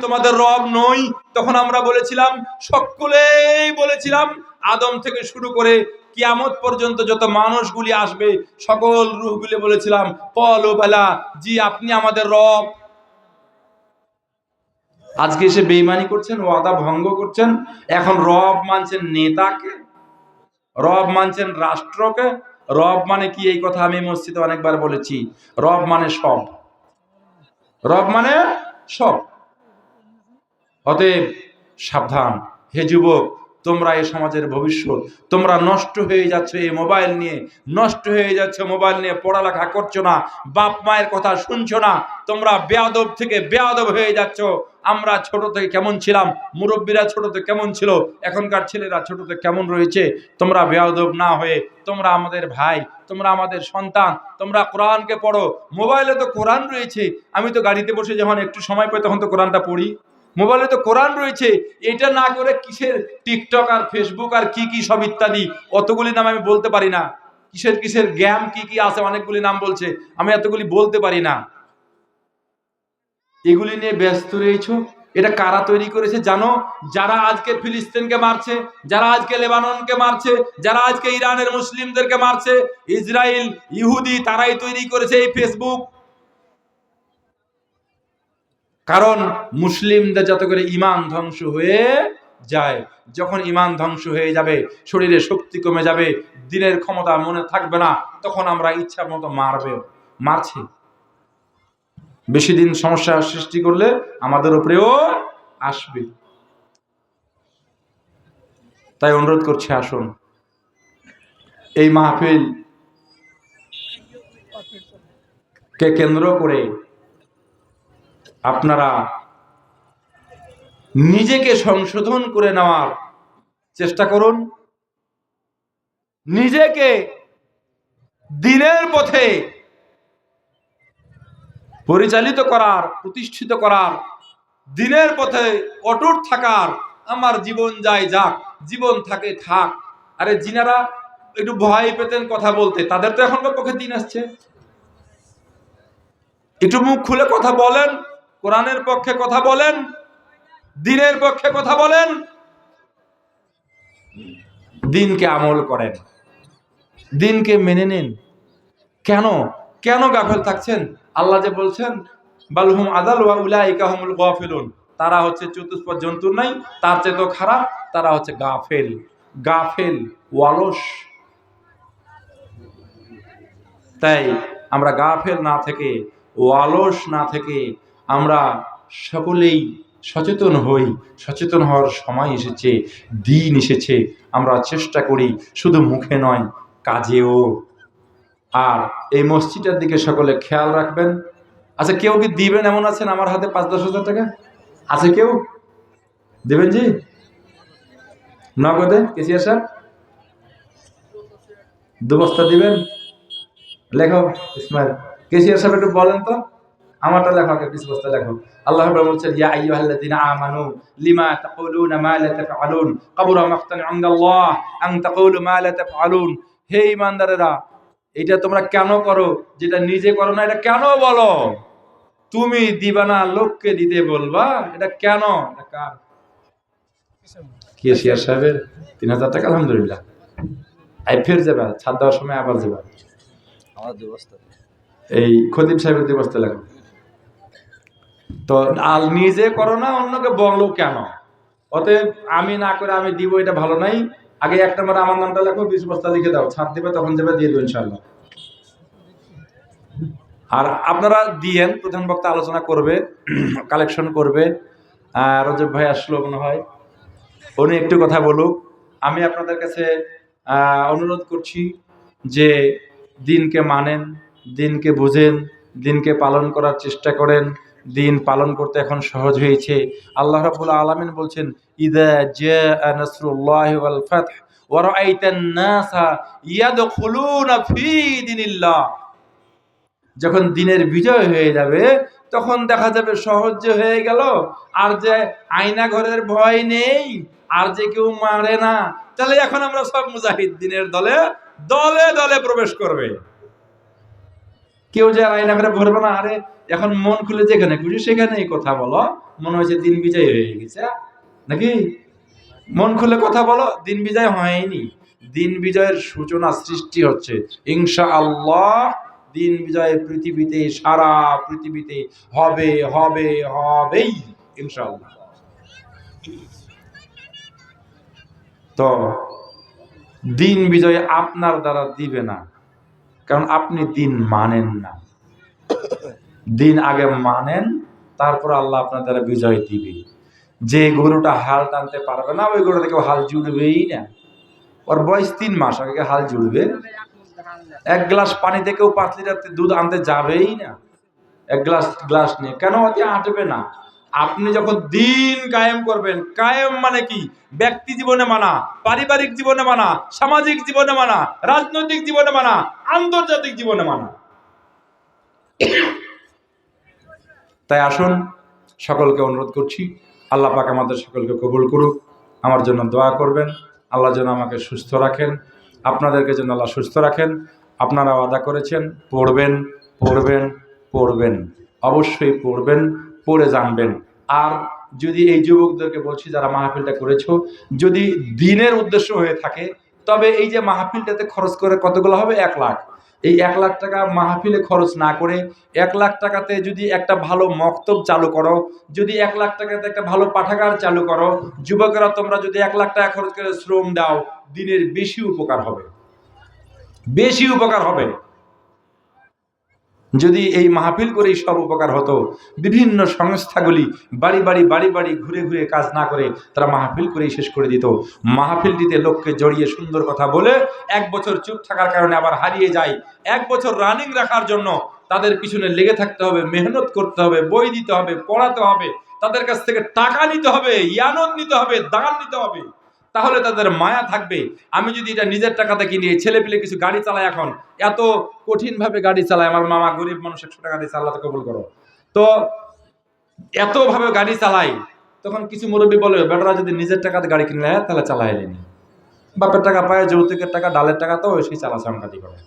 তোমাদের রব নই। তখন আমরা বলেছিলাম, সকলেই বলেছিলাম, আদম থেকে শুরু করে কিয়ামত পর্যন্ত যত মানুষগুলি আসবে, সকল রুহগুলি বলেছিলাম পল বেলা, জি, আপনি আমাদের রব। আজকে এসে বেইমানি করছেন, ওয়াদা ভঙ্গ করছেন। এখন রব মানছেন নেতাকে, রব মানছেন রাষ্ট্রকে। রব মানে কি? এই কথা আমি মসজিদে অনেকবার বলেছি। রব মানে সব। রব মানে সব। অতএব সাবধান। হে যুবক, তোমরা এই সমাজের ভবিষ্যৎ। তোমরা নষ্ট হয়ে যাচ্ছ এই মোবাইল নিয়ে। নষ্ট হয়ে যাচ্ছ মোবাইল নিয়ে পড়ালেখা করছ না। বাপ মায়ের কথা শুনছো না। তোমরা বেয়াদব থেকে বেয়াদব হয়ে যাচ্ছ। আমরা ছোট থেকে কেমন ছিলাম? মুরব্বীরা ছোট থেকে কেমন ছিল? এখনকার ছেলেরা ছোট থেকে কেমন রয়েছে? তোমরা বেয়াদব না হয়ে, তোমরা আমাদের ভাই, তোমরা আমাদের সন্তান, তোমরা কোরআনকে পড়ো। মোবাইলে তো কোরআন রয়েছে। আমি তো গাড়িতে বসে যখন একটু সময় পাই, তখন তো কোরআনটা পড়ি। মোবাইলে তো কোরআন রয়েছে। এটা না করে কিসের টিকটক আর ফেসবুক আর কি কি সব ইত্যাদি? অতগুলি নাম আমি বলতে পারি না। কিসের কিসের জ্ঞান কি কি আছে অনেকগুলি নাম বলছে। আমি এতগুলি বলতে পারি না। এগুলি নিয়ে ব্যস্ত রয়েছো? এটা কারা তৈরি করেছে জানো? যারা আজকে ফিলিস্তিনকে মারছে, যারা আজকে লেবাননকে মারছে, যারা আজকে ইরানের মুসলিমদেরকে মারছে ইসরায়েল ইহুদি, তারাই তৈরি করেছে এই ফেসবুক। কারণ মুসলিমদের যাতে করে ইমান ধ্বংস হয়ে যায়, যখন ইমান ধ্বংস হয়ে যাবে, শরীরে শক্তি কমে যাবে, দিনের ক্ষমতা মনে থাকবে না, তখন আমরা ইচ্ছা মতো মারবে মারছি। বেশি দিন সমস্যা সৃষ্টি করলে আমাদের উপরেও আসবে। তাই অনুরোধ করছি, আসুন। এই মাহফিল কে কেন্দ্র করে আপনারা নিজেকে সংশোধন করে নেওয়ার চেষ্টা করুন। নিজেকে দিনের পথে পরিচালিত করার, প্রতিষ্ঠিত করার, দিনের পথে অটুট থাকার আমার জীবন যায় যাক, জীবন থাকে থাক। আরে জিনারা একটু ভয় পেতেন কথা বলতে, তাদের তো এখনকার পক্ষে দিন আসছে। একটু মুখ খুলে কথা বলেন কোরআনের পক্ষে কথা বলেন, দিনের পক্ষে কথা বলেন, দিনকে আমল করেন। দিনকে মেনে নিন। কেন? কেন গাফেল থাকছেন? আল্লাহ যে বলছেন বালহুম আদাল ওয়া উলাইকা হুমুল গাফিলুন। তারা হচ্ছে চতুষ্পদ জন্তু নাই তার চেয়ে তো খারাপ, তারা হচ্ছে গাফেল। গাফেল, ওয়ালস। তাই আমরা গাফেল না থেকে, ওয়ালস না থেকে আমরা সকলেই সচেতন হই। সচেতন হওয়ার সময় এসেছে, দিন এসেছে। আমরা চেষ্টা করি, শুধু মুখে নয়, কাজেও। আর এই মসজিদের দিকে সকলে খেয়াল রাখবেন। আচ্ছা কেউ কি দিবেন এমন আছেন আমার হাতে পাঁচ দশ হাজার টাকা? আছে কেউ? দেবেন জি? নগদে কেসিয়ার সাহেব দু বস্তা দিবেন? লেখো ইসমাইল। কেসিয়ার সাহেব একটু বলেন তো। আমারটা লেখো আগে বিশ বস্তা লেখো। আল্লাহ রাব্বুল বলছেন ইয়া আইয়ুহাল্লাযিনা আমানু লিমা তাকুলুনা মা লা তাফআলুন? কাবুরা মাকতান ইনদাল্লাহ আন তাকুলু মা লা তাফআলুন? হে ঈমানদারেরা এটা তোমরা কেন করো? যেটা নিজে করো না এটা কেন বলো? তুমি দিবা না লোককে দিতে বলবা এটা কেন? এটা কার? কেসিয়ার সাহেবের? তিন হাজার টাকা আলহামদুলিল্লাহ। আই ফের যাবা ছাদ দেওয়ার সময় আবার যাবা। আমার দুই এই খতিব সাহেবের দিবসতে লাগবে। তো আল নিজে করো না, অন্যকে বলো কেন? অতএব আমি না করে আমি দিব, এটা ভালো নাই। আগে এক নম্বর আমার নামটা লেখো, বিশ বস্তা লিখে দাও। ছাড় দেবে, তখন যাবে, দিয়ে দেবো ইনশাল্লাহ আর আপনারা দিয়েন, প্রধান বক্তা আলোচনা করবে, কালেকশন করবে। রজব ভাই আসলো মনে হয়। উনি একটু কথা বলুক। আমি আপনাদের কাছে অনুরোধ করছি যে দিনকে মানেন, দিনকে বুঝেন, দিনকে পালন করার চেষ্টা করেন। দিন পালন করতে এখন সহজ হয়েছে। আল্লাহ রাব্বুল আলামিন বলছেন, ইদা জাআ নাসরুল্লাহি ফাতহ যখন দিনের বিজয় হয়ে যাবে, তখন দেখা যাবে সহজ হয়ে গেল, আর যে আয়না ঘরের ভয় নেই, আর যে কেউ মারে না। তাহলে এখন আমরা সব মুজাহিদ দিনের দলে দলে দলে প্রবেশ করবে। কেউ যে আয়না করে ভরবে না, আরে এখন মন খুলে যেখানে খুশি সেখানেই কথা বলো। মনে হচ্ছে দিন বিজয় হয়ে গেছে। নাকি? মন খুলে কথা বলো, দিন বিজয় হয়নি। দিন বিজয়ের সূচনা সৃষ্টি হচ্ছে। ইনশা আল্লাহ দিন বিজয় পৃথিবীতে, সারা পৃথিবীতে হবে হবে, হবেই, ইনশাআল্লাহ। তো দিন বিজয় আপনার দ্বারা দিবে না। কারণ আপনি দিন মানেন না। দিন আগে মানেন, তারপর আল্লাহ আপনার দ্বারা বিজয় দিবে। যে গরুটা হাল টানতে পারবে না, ওই গরু থেকে হাল জুড়বেই না। ওর বয়স তিন মাস, আগে হাল জুড়বে। এক গ্লাস পানি থেকেও পাঁচ লিটার দুধ আনতে যাবেই না। এক গ্লাস গ্লাস নিয়ে। কেন অতি আঁটবে না? আপনি যখন দিন কায়েম করবেন, কায়েম মানে কি? ব্যক্তি জীবনে মানা, পারিবারিক জীবনে মানা, সামাজিক জীবনে মানা, রাজনৈতিক জীবনে মানা, আন্তর্জাতিক জীবনে মানা। তাই আসুন, সকলকে অনুরোধ করছি, আল্লাহ পাক আমাদের সকলকে কবুল করুক, আমার জন্য দোয়া করবেন, আল্লাহ যেন আমাকে সুস্থ রাখেন, আপনাদেরকে যেন আল্লাহ সুস্থ রাখেন, আপনারা আদা করেছেন, পড়বেন পড়বেন পড়বেন, অবশ্যই পড়বেন পড়ে জানবেন। আর যদি এই যুবকদেরকে বলছি, যারা মাহফিলটা করেছ, যদি দিনের উদ্দেশ্য হয়ে থাকে, তবে এই যে মাহফিলটাতে খরচ করে কতগুলো হবে? এক লাখ। এই এক লাখ টাকা মাহফিলে খরচ না করে এক লাখ টাকাতে যদি একটা ভালো মক্তব চালু করো, যদি এক লাখ টাকাতে একটা ভালো পাঠাগার চালু করো, যুবকেরা তোমরা যদি এক লাখ টাকা খরচ করে শ্রম দাও, দিনের বেশি উপকার হবে। বেশি উপকার হবে। যদি এই মাহফিল করেই সব উপকার হতো, বিভিন্ন সংস্থাগুলি বাড়ি বাড়ি বাড়ি বাড়ি ঘুরে ঘুরে কাজ না করে তারা মাহফিল করেই শেষ করে দিত। মাহফিল দিতে লোককে জড়িয়ে সুন্দর কথা বলে এক বছর চুপ থাকার কারণে আবার হারিয়ে যায়। এক বছর রানিং রাখার জন্য তাদের পিছনে লেগে থাকতে হবে, মেহনত করতে হবে, বই দিতে হবে, পড়াতে হবে, তাদের কাছ থেকে টাকা নিতে হবে, ইয়ানত নিতে হবে, দান নিতে হবে। তাহলে তাদের মায়া থাকবে। আমি যদি এটা নিজের টাকাতে কিনি ছেলে পেলে কিছু গাড়ি চালায় এখন, এত কঠিনভাবে গাড়ি চালায়, আমার মামা গরিব মানুষ, একশো টাকা দিয়ে চালাতে কবুল করো। তো এতভাবে গাড়ি চালাই তখন কিছু মুরব্বী বলে, বেটারা, যদি নিজের টাকাতে গাড়ি কিনলে, তাহলে চালাই নি। বাপের টাকা পায়, যৌতুকের টাকা, ডালের টাকা তো, সেই চালা সাংঘাতি করে।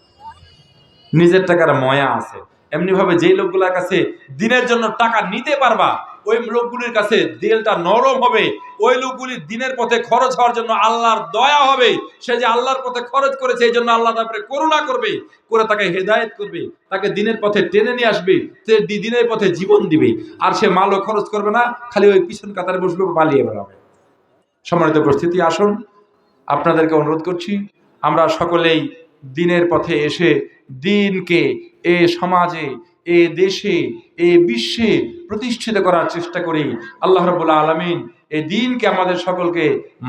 নিজের টাকার ময়া আছে। এমনিভাবে যেই লোকগুলোর কাছে দিনের জন্য টাকা নিতে পারবা ওই লোকগুলির কাছে দিলটা নরম হবে। ওই লোকগুলির দিনের পথে খরচ হওয়ার জন্য আল্লাহর দয়া হবে। সে যে আল্লাহর পথে খরচ করেছে, এই জন্য আল্লাহ তারপরে করুণা করবে, করে তাকে হেদায়েত করবে, তাকে দিনের পথে টেনে নিয়ে আসবে, সে দিনের পথে জীবন দিবে। আর সে মালও খরচ করবে না, খালি ওই পিছন কাতারে বসবে, পালিয়ে বেড়াবে। সম্মানিত উপস্থিতি, আসুন, আপনাদেরকে অনুরোধ করছি, আমরা সকলেই দিনের পথে এসে দিনকে, এ সমাজে এ দেশে, এ বিশ্বে প্রতিষ্ঠিত করার চেষ্টা করি। আল্লাহ রবুল্লা আলমিন এই দিনকে আমাদের সকলকে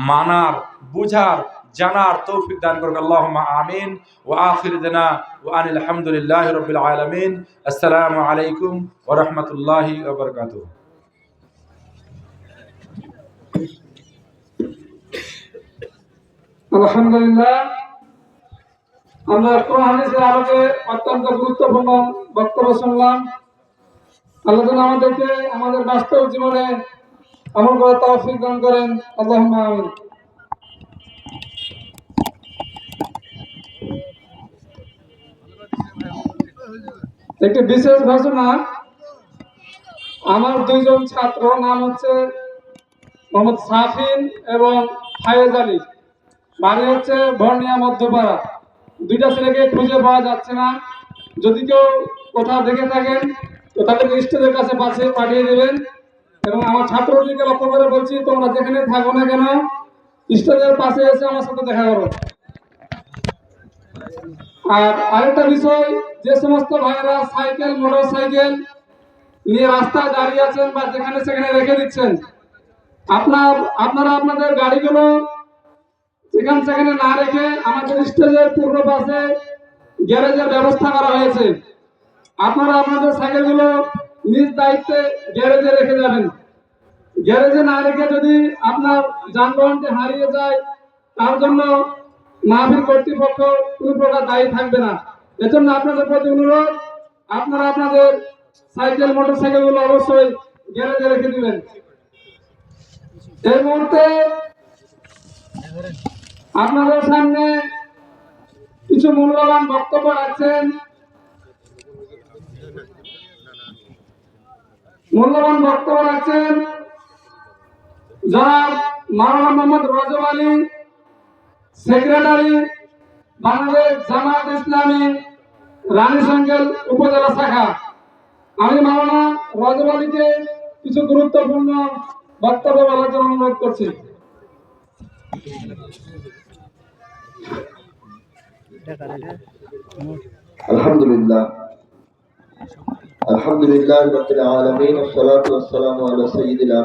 মানার, বুঝার, জানার তৌফিক দান করুক। আল্লাহ আমিন। ও আখির ও আনিল আলহামদুলিল্লাহ রবিল আলমিন। আসসালামু আলাইকুম ও রহমতুল্লাহি ওবরকাতুহ আলহামদুলিল্লাহ। অত্যন্ত গুরুত্বপূর্ণ বক্তব্য শুনলাম। আল্লাহ আমাদেরকে আমাদের বাস্তব জীবনে আমল দান করেন। আল্লাহ একটি বিশেষ ঘোষণা, আমার দুইজন ছাত্র নাম হচ্ছে মোহাম্মদ সাফিন এবং ফায়েজ আলী। বাড়ি হচ্ছে বর্ণিয়া মধ্যপাড়া। দুইটা ছেলেকে খুঁজে পাওয়া যাচ্ছে না। যদি কেউ কোথাও দেখে থাকেন, তো তাদেরকে স্টেজের কাছে পাশে পাঠিয়ে দেবেন। এবং আমার ছাত্রলীগকে লক্ষ্য করে বলছি, তোমরা যেখানে থাকো না কেন, স্টেজের পাশে এসে আমার সাথে দেখা করো। আর আরেকটা বিষয়, যে সমস্ত ভাইয়েরা সাইকেল মোটর সাইকেল নিয়ে রাস্তায় দাঁড়িয়ে আছেন বা যেখানে সেখানে রেখে দিচ্ছেন, আপনার, আপনারা আপনাদের গাড়িগুলো সেখানে সেখানে না রেখে আমাদের স্টেজের পূর্ব পাশে গ্যারেজের ব্যবস্থা করা হয়েছে। আপনারা আপনাদের সাইকেলগুলো নিজ দায়িত্বে গ্যারেজে রেখে যাবেন। গ্যারেজে না রেখে যদি আপনার যানবাহনটি হারিয়ে যায়, তার জন্য মাহফিল কর্তৃপক্ষ কোনো প্রকার দায়ী থাকবে না। এজন্য আপনাদের প্রতি অনুরোধ, আপনারা আপনাদের সাইকেল মোটর সাইকেলগুলো অবশ্যই গ্যারেজে রেখে দিবেন। এই মুহূর্তে আপনাদের সামনে কিছু মূল্যবান বক্তব্য রাখছেন। মূল্যবান বক্তব্য রাখছেন জনাব মাওলানা মোহাম্মদ রজব আলী, সেক্রেটারি বাংলাদেশ জামাত ইসলামী রানীশঙ্কেল উপজেলা শাখা। আমি মাওলানা রজব আলীকে কিছু গুরুত্বপূর্ণ বক্তব্য বলার জন্য অনুরোধ করছি। الحمد لله الحمد لله رب العالمين والصلاة والسلام على سيد الأمين